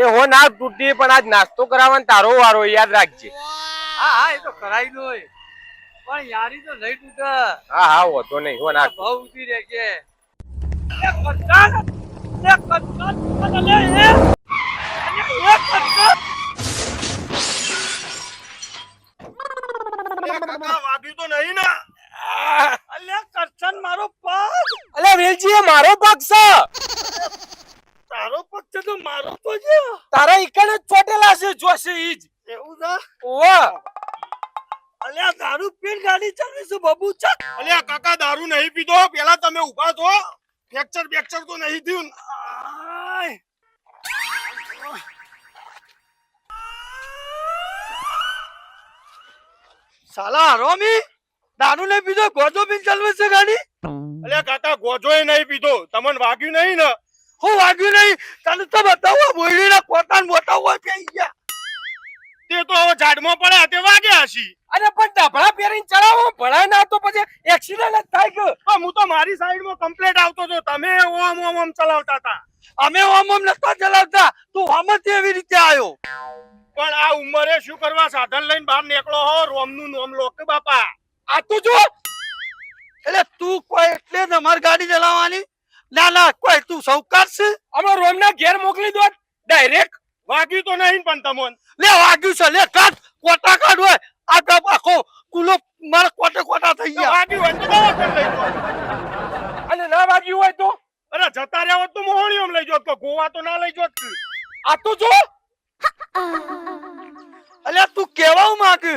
એ હો ના તૂટી પણ આજ નાસ્તો કરાવવાનો તારો વારો યાદ રાખજે. હા હા એ તો કરાવી દો પણ યારી તો નહીં તૂટે. હા હા હોતો નહીં હો ના બહુ ઉતી રહે કે. તો મારો પગ છે. તારો પગ છે તો મારો તો છે. તારા ઈકણ જ ચોટેલા છે જોશે ઈ જ એવું છે? ઓ અલે આ દારૂ પીન ગાડી ચાલે છે બબુ ચક અલ્યા કાકા દારૂ નહીં પીધો પેલા તમે ઊભા છો ફ્રેક્ચર બેક્ચર તો નહીં થયું. સાલા રોમી દારૂ નહીં પીધો ગોજો પીન ચાલવે છે ગાડી? અલ્યા કાકા ગોજોય નહીં પીધો. તમને વાગ્યું નહીં ને. હું વાગ્યું નહીં. તને તો બતાવો બોયડી ના પોતાને બતાવો કે ગયા. તે તો હવે ઝાડમાં પડ્યા તે વાગ્યા હશી. અરે પણ ડાભળા પહેરીને ચડાવો ભળા ના તો પછી એક્સિડન્ટ જ થાય કે હું તો મારી સાઈડમાં કમ્પ્લેટ આવતો હતો. તમે ઓમ ઓમ ઓમ ચલાવતા હતા. અમે ઓમ ઓમ નતા ચલાવતા. તું આમ જ એવી રીતે આવ્યો. પણ આ ઉંમરે શું કરવા? સાધન લઈને બહાર નીકળો હો. રોમનું નોમ લો કે બાપા. આ તું જો. એટલે તું કોઈ એટલે જ અમારી ગાડી ચલાવવાની? ના ના કોઈ તું સૌકાર છે? અમે રોમના ઘેર મોકલી દો. ડાયરેક્ટ વાગ્યું તો નહીં પણ તમને. લે વાગ્યું છે લે કાટ કોટા કાઢ હોય. આ તો આખો કુલો મારા કોટે કોટા થઈ ગયા. વાગ્યું હોય તો દવાખાને લઈ જો અને ના વાગ્યું હોય તો? અરે જતા રહ્યા હોત તો મોહણીઓમ લઈ જોત તો ગોવા તો ના લઈ જોત આ તો જો. અલે તું કેવા માંગે?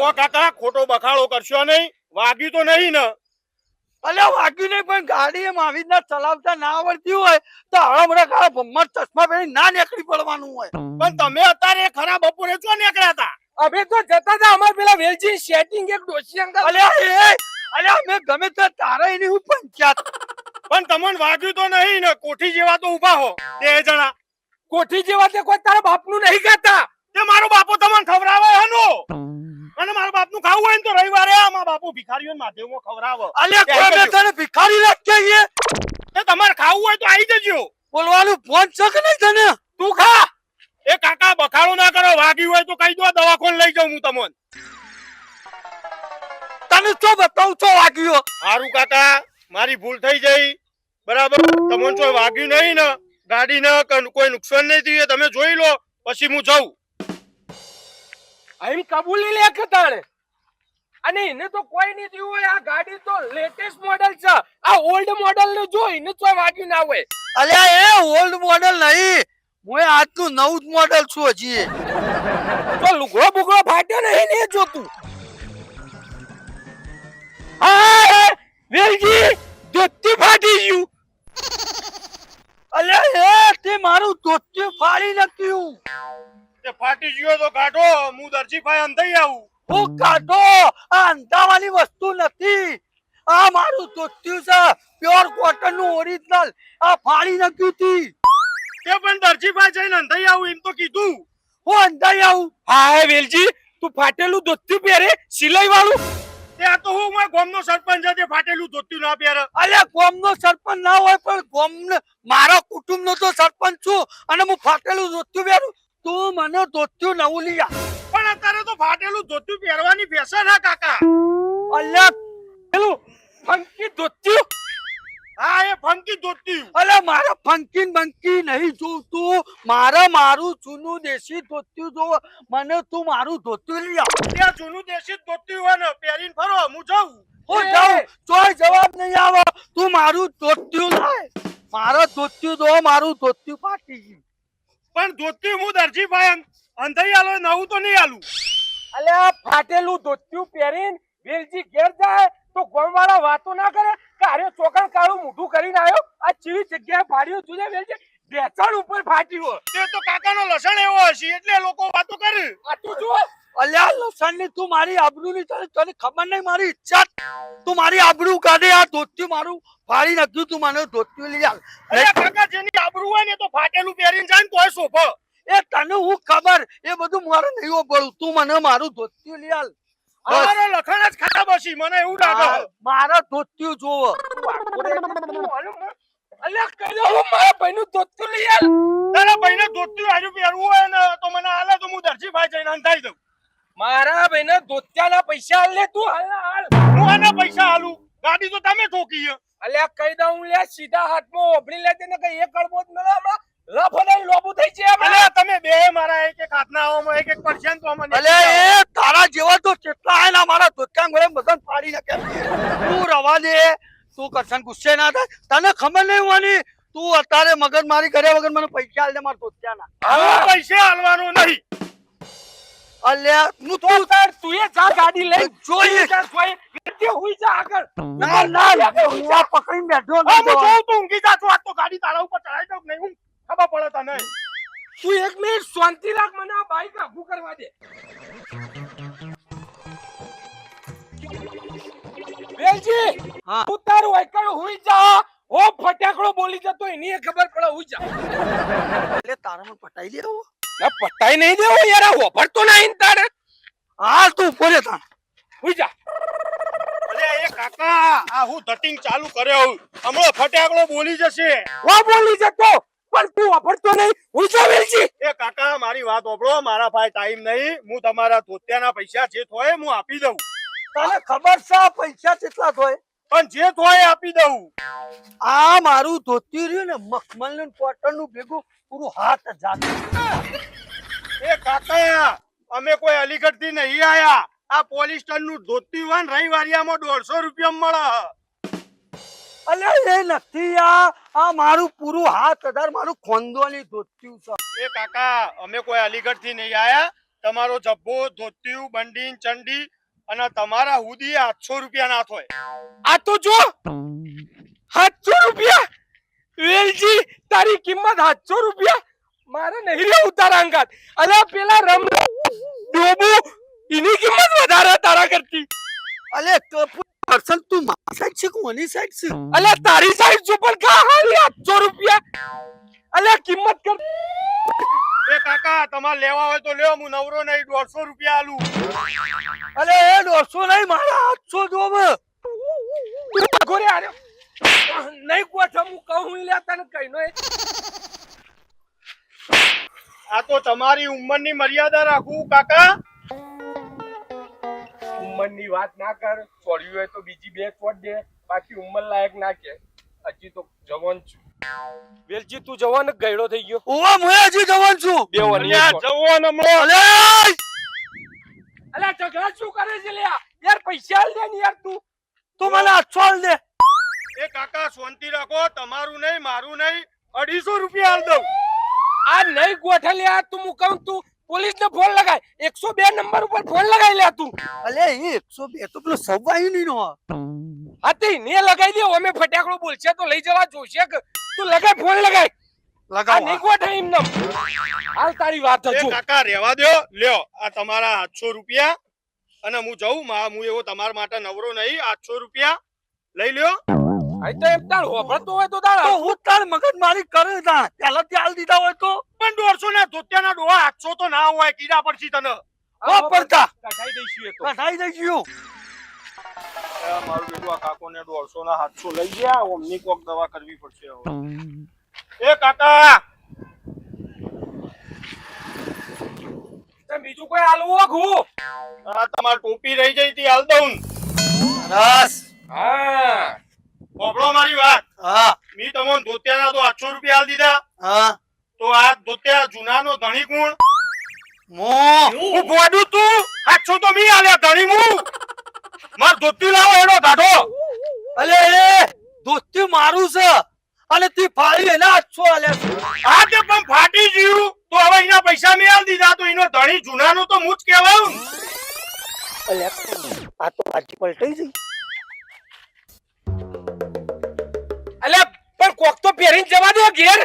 ઓ કાકા ખોટો બખાડો કરશો નહીં. વાગ્યું તો નહીં ને. અલે વાગ્યું નહીં પણ ગાડી એમ આવી રીતના ચલાવતા ના આવડતી હોય તો હમણાં કાળા ભમ્મર ચશ્મા પહેરી ના નીકળી પડવાનું હોય. પણ તમે અત્યારે ખરા બપોરે ચો નીકળ્યા હતા? અમે તો જતા હતા અમાર પેલા વેલજી સેટિંગ એક ડોસી અંકલ. અલે એ અલે અમે ગમે તો તારા એની હું પંચાયત પણ તમને વાગ્યું તો નહીં ને કોઠી જેવા તો ઊભા હો તે જણા. કોઠી જેવા તે કોઈ તારા બાપનું નહીં કહેતા. તે મારો બાપો તમને ખવડાવે હનો. અને મારા બાપનું ખાવું હોય ને તો રવિવારે આમાં બાપુ ભિખારીઓ મહાદેવમાં ખવડાવે. અલે કોઈ બે તને ભિખારી લાગશે છે? તે તમારે ખાવું હોય તો આવી જજો. બોલવાનું ફોન છે કે નહીં તને? તું ખા. એ કાકા બખાડો ના કરો. વાગ્યું હોય તો કહી દો દવાખોન લઈ જાઉં હું તમને. તને તો બતાવું છો વાગ્યો હારું કાકા મારી ભૂલ થઈ જઈ. બરાબર? તમને કોઈ વાગ્યું નહીં ને? ગાડી કે કોઈ નુકસાન નહીં થયું તમે જોઈ લો પછી હું જાઉં. અહીં કબૂલી લે કે તાણે અને એને તો કોઈ નહીં થયું હોય આ ગાડી તો લેટેસ્ટ મોડેલ છે. આ ઓલ્ડ મોડેલ ને જો એને તો વાગ્યું ના હોય. અલ્યા એ ઓલ્ડ મોડેલ નહીં. હું આજનું નવું જ મોડેલ છું હજી. તો લુગડો બુગડો ફાટ્યો નહીં ને જોતું. હા વેલજી ધોતી ફાટી ગયું. અલ્યા એ તે મારું ધોતિયું ફાડી નાખ્યું. તે ફાટી ગયો તો કાઢો હું દરજીભાઈ અંધાઈ આવું. હું કાઢો આ અંધાવાની વસ્તુ નથી. આ મારું ધોત્યું છે પ્યોર કોટનનું ઓરિજિનલ આ ફાડી નાખ્યું હતી તે પણ દરજીભાઈ જઈને અંધાઈ આવું એમ તો કીધું. હું અંધાઈ આવું. હા વેલજી તું ફાટેલું ધોતી પહેરે સિલાઈ વાળું તે આ તો હું મારા ગામનો સરપંચ છે તે ફાટેલું ધોત્યું ના પહેરે. અલ્યા ગોમનો સરપંચ ના હોય પણ ગોમ મારા કુટુંબ નો તો સરપંચ છું અને હું ફાટેલું ધોત્યું પહેરું. તું મને ધોત્યું નવું લઈ પણ અત્યારે તો ફાટેલું ધોત્યું પહેરવાની ફેશન હા કાકા. અલ્યા પેલું ફંકી ધોત્યું? હા એ ફંકી ધોત્યું. અલે મારે ફંકી બંકી નહીં જોતું મારે મારું જૂનું દેશી ધોતિયું જો. મને તું મારું ધોત્યું લઈ આવ. ત્યાં જૂનું દેશી ધોત્યું હોય ને પહેરીને ફરો હું જાઉં. હું જાઉં. તોય જવાબ નહીં આવે. તું મારું ધોતિયું લાય. મારા ધોત્યું જો મારું ધોત્યું ફાટી ગયું. પણ ધોત્યું હું દરજીભાઈ અંધાઈ આલો નવું તો નહીં આલું. અલે આ ફાટેલું ધોતિયું પહેરીને વેલજી ઘેર જાય તો ગોમવાળા વાતો ના કરે? કે આરે ચોકણ કાળું મોઢું કરીને આવ્યો? આ ચીવી જગ્યાએ ફાડ્યું જુદે વેલજી બેચાણ ઉપર ફાટ્યું તે તો કાકાનો લસણ એવો હશે એટલે લોકો વાતો કરે. આ તું જુઓ અલ્યા લસણની તું મારી આબરૂ ની તને તને ખબર નહીં મારી ઈચ્છા તું મારી આબરૂ કાઢે આ ધોતિયું મારું ફાડી નાખ્યું તું મને ધોતિયું લઈ અરે કાકા જેની આબરૂ હોય ને તો ફાટેલું પહેરીને જાય ને તોય શોભો. એ તને હું ખબર? એ બધું મારે નહીં પડું તું મને મારું ધોતિયું લઈ આલ. અમારો લખણ જ ખરાબ હશે મને એવું લાગે મારા ધોતિયું જોવો. અલ્યા કહી હું મારા ભાઈનું ધોતું લઈ આલ? તારા ભાઈને ધોતી આજુ પહેરવું હોય ને તો મને હાલે તો હું દરજીભાઈ જઈને અંધાઈ દઉં. મારા ભાઈને ધોતિયાના પૈસા હાલ લે તું. હાલ હાલ. હું આના પૈસા હાલું ગાડી તો તમે ઠોકી. અલ્યા કહી દઉં લે સીધા હાથમાં ઓભળી લેજે ને કઈ એક અડબો જ ન હમણાં લફડાઈ લોબુ થઈ છે અલ્યા તમે બે મારા એક એક હાથના આવામાં એક એક પરસેન્ટ તો અમને અલે એ તારા જેવા તો કેટલા મારા વડે બધાને ફાડી નાખ્યા તું રવા દે. તું કરશન ગુસ્સે ના થાય. તને ખબર નહીં હોવાની? તું અત્યારે મગજ મારી કર્યા વગર મને પૈસા આલ દે મારા ધોત્યાના હું પૈસે હાલવાનું નહીં. અલ્યા હું તો તાર તું એ જા ગાડી લઈ જોઈએ. જા હુઈ જા આગળ. ના ના હું આ પકડીને બેઠો હા, હું જોઉં તું ઊંઘી જા છું. આજ તો ગાડી તારા ઉપર ચડાઈ દઉં નહીં હું ખબર પડે તને. તું એક મિનિટ શાંતિ રાખ મને આ બાઈક આઘું કરવા દે. વેલજી તું તારું એકડ હુઈ જા. ઓ ફટાકડો બોલી જતો એની ખબર પડે હુઈ જા. એટલે તારા મને પટાઈ દેવો ના પટાઈ નહીં દેવો યાર આ હોભળતો નહીં તારે. હા તું ઊભો તા તાણ જા. અરે એ કાકા આ હું ધટિંગ ચાલુ કર્યો હમણો ફટાકડો બોલી જશે. ઓ બોલી જતો પણ તું હોભળતો નહીં. હું જો વેલજી. એ કાકા મારી વાત ઓબળો મારા ભાઈ ટાઈમ નહીં. હું તમારા ધોતિયાના પૈસા જે થોય હું આપી દઉં. તને ખબર છે પૈસા કેટલા થોય? પણ જે થોય આપી દઉં. આ મારું ધોતી રહ્યું ને મખમલ ને કોટનનું ભેગું પૂરું હાથ જાત એ કાકા અમે કોઈ અલીગઢથી નહીં આયા. આ પોલિસ્ટરનું ધોતી વાન રવિવારિયામાં દોઢસો રૂપિયા મળે. અલે એ નથી આ. આ મારું પૂરું હાથ હજાર મારું ખોંદોની ધોત્યું છે. એ કાકા અમે કોઈ અલીગઢથી નહીં આયા. તમારો જબ્બો ધોતિયું બંડી ચંડી અને તમારા હુદી આઠસો રૂપિયા ના થોય આ તો જો સાતસો રૂપિયા? વેલજી તારી કિંમત સાતસો રૂપિયા? મારે નહીં રે તારા અંગાત. અરે પેલા રમ ડોબુ એની કિંમત વધારે તારા કરતી અલે પર્સન તું મારી સાઈડ છે કોની સાઈડ છે? અલે તારી સાઈડ છે પણ કા હાલી સાતસો રૂપિયા. અલે કિંમત કર. એ કાકા તમારે લેવા હોય તો લ્યો હું નવરો નહીં દોઢસો રૂપિયા આલું. અલે એ દોઢસો નહીં મારા આઠસો જોબ ગોરે આરે નહીં ગોઠવ હું કહું લે તને કઈ નો આ તો તમારી ઉંમરની મર્યાદા રાખું કાકા. ઉંમરની વાત ના કર છોડ્યું હોય તો બીજી બે છોડ દે બાકી ઉંમર લાયક ના કે. હજી તો જવાન છું. વેલજી તું જવાન ગયડો થઈ ગયો. ઓવા મુએ હજી જવાન છું. બે અલ્યા જવાન હમણાં અલે અલા ઝઘડા શું કરે છે લ્યા? યાર પૈસા આલ દે ને યાર તું. તું મને આછો આલ દે. એ કાકા શાંતિ રાખો તમારું નહીં મારું નહીં. અઢીસો રૂપિયા હાલ દઉં. આ નહીં ગોઠે લ્યા તું હું કહું તું પોલીસ ને ફોન લગાય. એકસો બે નંબર ઉપર ફોન લગાઈ લે તું. અલે એ એકસો બે તો પેલો સવાયું નહીં નો હતી ને લગાઈ દે અમે ફટાકડો બોલશે તો લઈ જવા જોશે કે તું લગાય ફોન લગાય. આ લગાવ નહીં ગોઠે એમ નમ હાલ તારી વાત એ કાકા રહેવા દ્યો. લ્યો આ તમારા આઠસો રૂપિયા અને હું જઉં મા હું એવો તમારા માટે નવરો નહીં આઠસો રૂપિયા લઈ લ્યો. આ તો એમ તાર હોભળતો હોય તો તાર તો હું તાર મગજ મારી કરે તા પેલા થી દીધા હોય તો. પણ દોઢસો ના ધોતિયાના ડોહા આઠસો તો ના હોય કીડા પડશે તને. વાપરતા કઢાઈ દઈશું તો. કઢાઈ દઈ મારું બેટું આ કાકોને દોઢસો ના સાતસો લઈ ગયા. ઓમની કોક દવા કરવી પડશે હવે. એ કાકા! બીજું કોઈ હાલવું ઘું? તમારી ટોપી રહી જઈ તી હાલ દઉં રસ હા. હા. મી તમને ધોતિયાના તો આઠસો રૂપિયા હાલ દીધા. હા. તો આ ધોતિયા જૂનાનો ધણી કોણ મો. હું ગોડું તું? આઠસો તો મી આલ્યા ધણી હું માર ધોતી લાવો એનો દાઢો અલે એ મારું છે. અને તી ફાળી એના આઠસો આલ્યા છે. આ તે પણ ફાટી ગયું. તો હવે એના પૈસા મેં આલ દીધા. તો એનો ધણી જૂનાનો તો હું જ કહેવાયું અલે આ તો પાછી પલટાઈ જઈ અલ્યા પણ કોક તો પહેરીને જવા દો ઘેર.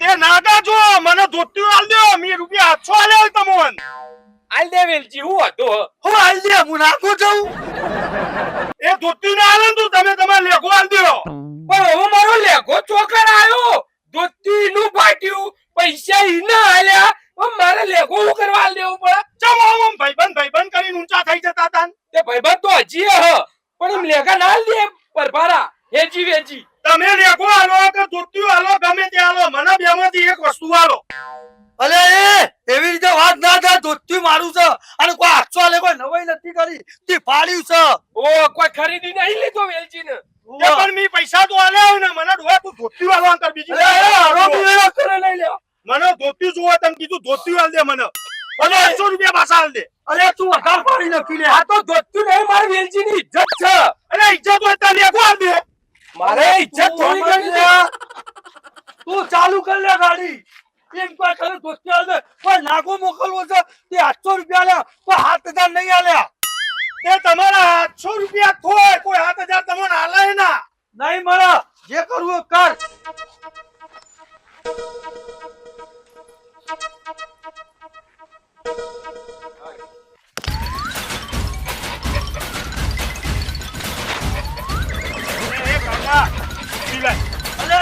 તે નાગા જો મને ધોતી આલ દો મી રૂપિયા આઠસો આલે તમોન. આલ દે વેલજી હું હતો હું. આલ દે હું નાખો જાઉં એ ધોતી ના આલે તું તમે તમારે લેખો આલ દો. પણ હવે મારો લેખો ચોકર આવ્યો ધોતી નું ફાટ્યું પૈસા ઈના આલ્યા હવે મારે લેખો હું કરવા આલ દેવું પડે ચમ આમ આમ ભાઈબંધ ભાઈબંધ કરીને ઊંચા થઈ જતા હતા તે ભાઈબંધ તો હજી હ પણ એમ લેખા ના આલ દે પરભારા હેજી વેજી તમે લેખો આલો કે ધોતિયું આલો ગમે તે આલો મને બેમાંથી એક વસ્તુ આલો અલે એ એવી રીતે વાત ના થાય ધોતી મારું છે. અને કોઈ હાથસો આલે કોઈ નવાઈ નથી કરી. તે પાડ્યું છે. ઓ કોઈ ખરીદી નહીં લીધો વેલજીને. પણ મી પૈસા તો આલે ને. મને ડોહા તું ધોતી વાળો અંતર બીજી વેળા કરે લઈ લે મને ધોતી જોવા તમે કીધું ધોતી આલ દે મને. અને 800 રૂપિયા પાછા આલ દે. અરે તું વધારે પાડી નાખી લે. આ તો ધોત્યું નહીં મારી વેલજીની ઇજ્જત છે. અરે ઇજ્જત હોય તો લેખો આલ દે. મારે ઇજ્જત થોડી એ કાકા સિલાય અલે